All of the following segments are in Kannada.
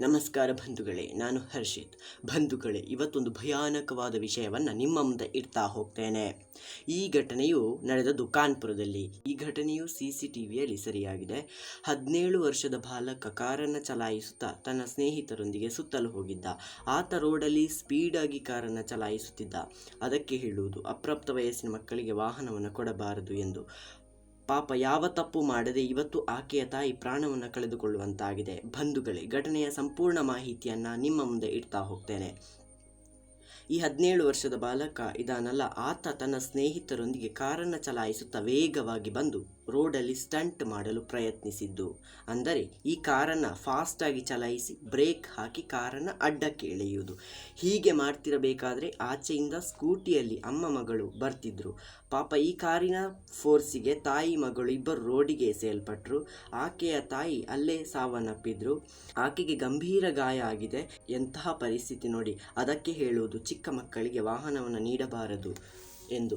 ನಮಸ್ಕಾರ ಬಂಧುಗಳೇ, ನಾನು ಹರ್ಷಿತ್. ಬಂಧುಗಳೇ, ಇವತ್ತೊಂದು ಭಯಾನಕವಾದ ವಿಷಯವನ್ನು ನಿಮ್ಮ ಮುಂದೆ ಇಡ್ತಾ ಹೋಗ್ತೇನೆ. ಈ ಘಟನೆಯು ನಡೆದದ್ದು ಕಾನ್ಪುರದಲ್ಲಿ. ಈ ಘಟನೆಯು ಸಿ ಸಿ ಟಿ ವಿಯಲ್ಲಿ ಸರಿಯಾಗಿದೆ. ಹದಿನೇಳು ವರ್ಷದ ಬಾಲಕ ಕಾರನ್ನು ಚಲಾಯಿಸುತ್ತಾ ತನ್ನ ಸ್ನೇಹಿತರೊಂದಿಗೆ ಸುತ್ತಲು ಹೋಗಿದ್ದ. ಆತ ರೋಡಲ್ಲಿ ಸ್ಪೀಡಾಗಿ ಕಾರನ್ನು ಚಲಾಯಿಸುತ್ತಿದ್ದ. ಅದಕ್ಕೆ ಹೇಳುವುದು, ಅಪ್ರಾಪ್ತ ವಯಸ್ಸಿನ ಮಕ್ಕಳಿಗೆ ವಾಹನವನ್ನು ಕೊಡಬಾರದು ಎಂದು. ಪಾಪ ಯಾವ ತಪ್ಪು ಮಾಡದೆ ಇವತ್ತು ಆಕೆಯ ತಾಯಿ ಪ್ರಾಣವನ್ನು ಕಳೆದುಕೊಳ್ಳುವಂತಾಗಿದೆ. ಬಂಧುಗಳೇ, ಘಟನೆಯ ಸಂಪೂರ್ಣ ಮಾಹಿತಿಯನ್ನು ನಿಮ್ಮ ಮುಂದೆ ಇಡ್ತಾ ಹೋಗ್ತೇನೆ. ಈ ಹದಿನೇಳು ವರ್ಷದ ಬಾಲಕ ಇದಾನಲ್ಲ, ಆತ ತನ್ನ ಸ್ನೇಹಿತರೊಂದಿಗೆ ಕಾರನ್ನು ಚಲಾಯಿಸುತ್ತಾ ವೇಗವಾಗಿ ಬಂದು ರೋಡಲ್ಲಿ ಸ್ಟಂಟ್ ಮಾಡಲು ಪ್ರಯತ್ನಿಸಿದ್ದು. ಅಂದರೆ ಈ ಕಾರನ್ನು ಫಾಸ್ಟಾಗಿ ಚಲಾಯಿಸಿ ಬ್ರೇಕ್ ಹಾಕಿ ಕಾರನ್ನು ಅಡ್ಡಕ್ಕೆ ಎಳೆಯುವುದು. ಹೀಗೆ ಮಾಡ್ತಿರಬೇಕಾದ್ರೆ ಆಚೆಯಿಂದ ಸ್ಕೂಟಿಯಲ್ಲಿ ಅಮ್ಮ ಮಗಳು ಬರ್ತಿದ್ರು. ಪಾಪ ಈ ಕಾರಿನ ಫೋರ್ಸಿಗೆ ತಾಯಿ ಮಗಳು ಇಬ್ಬರು ರೋಡಿಗೆ ಎಸೆಯಲ್ಪಟ್ಟರು ಆಕೆಯ ತಾಯಿ ಅಲ್ಲೇ ಸಾವನ್ನಪ್ಪಿದ್ರು. ಆಕೆಗೆ ಗಂಭೀರ ಗಾಯ ಆಗಿದೆ. ಎಂತಹ ಪರಿಸ್ಥಿತಿ ನೋಡಿ, ಅದಕ್ಕೆ ಹೇಳುವುದು ಚಿಕ್ಕ ಮಕ್ಕಳಿಗೆ ವಾಹನವನ್ನು ನೀಡಬಾರದು. ಎಂದು.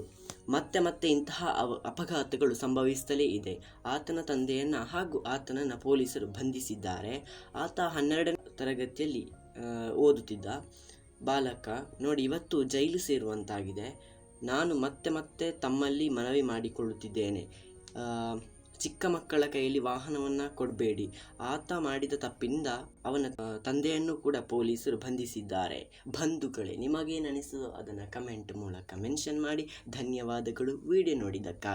ಮತ್ತೆ ಮತ್ತೆ ಇಂತಹ ಅಪಘಾತಗಳು ಸಂಭವಿಸುತ್ತಲೇ ಇದೆ. ಆತನ ತಂದೆಯನ್ನು ಹಾಗೂ ಆತನನ್ನು ಪೊಲೀಸರು ಬಂಧಿಸಿದ್ದಾರೆ. ಆತ ಹನ್ನೆರಡನೇ ತರಗತಿಯಲ್ಲಿ ಓದುತ್ತಿದ್ದ ಬಾಲಕ, ನೋಡಿ ಇವತ್ತು ಜೈಲು ಸೇರುವಂತಾಗಿದೆ. ನಾನು ಮತ್ತೆ ಮತ್ತೆ ತಮ್ಮಲ್ಲಿ ಮನವಿ ಮಾಡಿಕೊಳ್ಳುತ್ತಿದ್ದೇನೆ. ಚಿಕ್ಕ ಮಕ್ಕಳ ಕೈಯಲ್ಲಿ ವಾಹನವನ್ನು ಕೊಡಬೇಡಿ. ಆತ ಮಾಡಿದ ತಪ್ಪಿಂದ ಅವನ ತಂದೆಯನ್ನು ಕೂಡ ಪೊಲೀಸರು ಬಂಧಿಸಿದ್ದಾರೆ. ಬಂಧುಗಳೇ ನಿಮಗೇನು ಅದನ್ನು ಕಮೆಂಟ್ ಮೂಲಕ ಮೆನ್ಷನ್ ಮಾಡಿ. ಧನ್ಯವಾದಗಳು. ವಿಡಿಯೋ ನೋಡಿದ್ದಕ್ಕಾಗಿ.